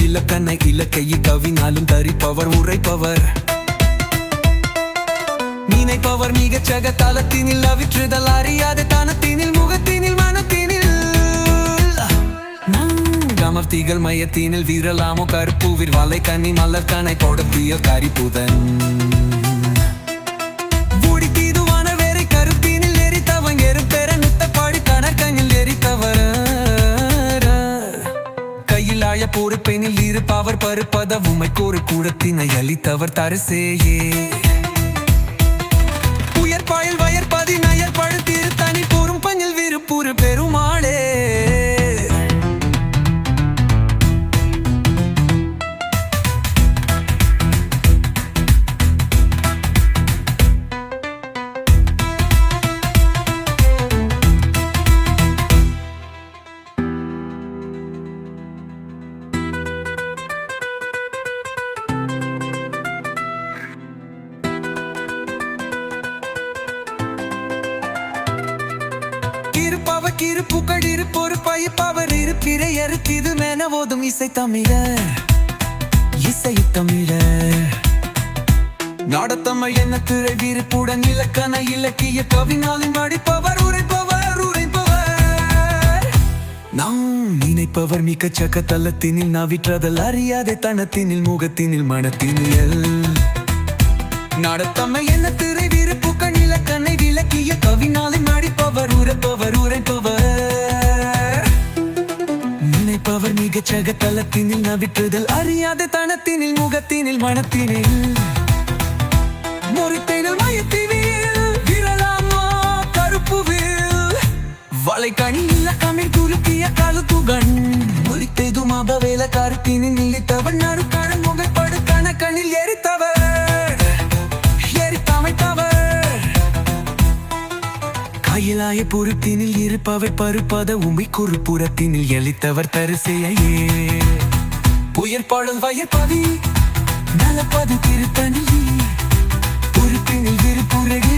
இலக்கண்ணை இலக்கையை கவினாலும் தரிப்பவர் உரைப்பவர். நினைப்பவர் மிகச்சக தளத்தினில் அவிற்றுதல் அறியாத தனத்தினில் முகத்தினில் மனத்தினில். கமர்த்திகள் மையத்தினில் வீரலாமோ கருப்பூவிர் வலை கண்ணி மலர் கணை கொடுப்பிய கரிப்புதன் கையில் ஆய பொறுப்பெனில் இருப்பவர் பருப்பத உமைக்கு ஒரு கூடத்தினை அளித்தவர் தரிசேயே. உயர்பாயல் இருப்பவ கிருப்புகள் இருப்பொரு பயிப்பவர் இருப்பிரை அறுத்திது மேன ஓதும் இசை தமிழர் இசை தமிழர் நாடத்தமிழ் என்ன திரை விருப்புடன் இலக்கண இலக்கிய கவினாலின் வடிப்பவர் உரைப்பவர் உரைப்பவர். நாம் நினைப்பவர் மிக சக்க தளத்தினில் நவிற்றதல் அறியாத தனத்தினில் முகத்தினில் மனத்தினில் நடத்தமை என்ன திரை விருப்புக்கள் இலக்கணை விளக்கிய கவினாலின் உரைப்பவர் உரைப்பவர். நினைப்பவர் மிகச்சக தளத்தினில் நவிற்றுதல் அறியாத தனத்தினில் முகத்தினில் மனத்தினில். முறித்தினில் மயத்தினில் விரலாமா கருப்புவில். வளைக்கணி இலக்கமில் துருக்கிய கழுத்துகண் முறித்தெதும் அபவேல கருத்தினில் நிலைத்தவன் நறுக்கணன் கையிலாய பொறுத்தினில் இருப்பவர் பருப்பத உமை குறுப்புறத்தினில் எளித்தவர் தரிசையே உயிர்ப்பாளல் வயற்பவி நலப்பது திருத்தணி உறுப்பினில் விருப்புரகு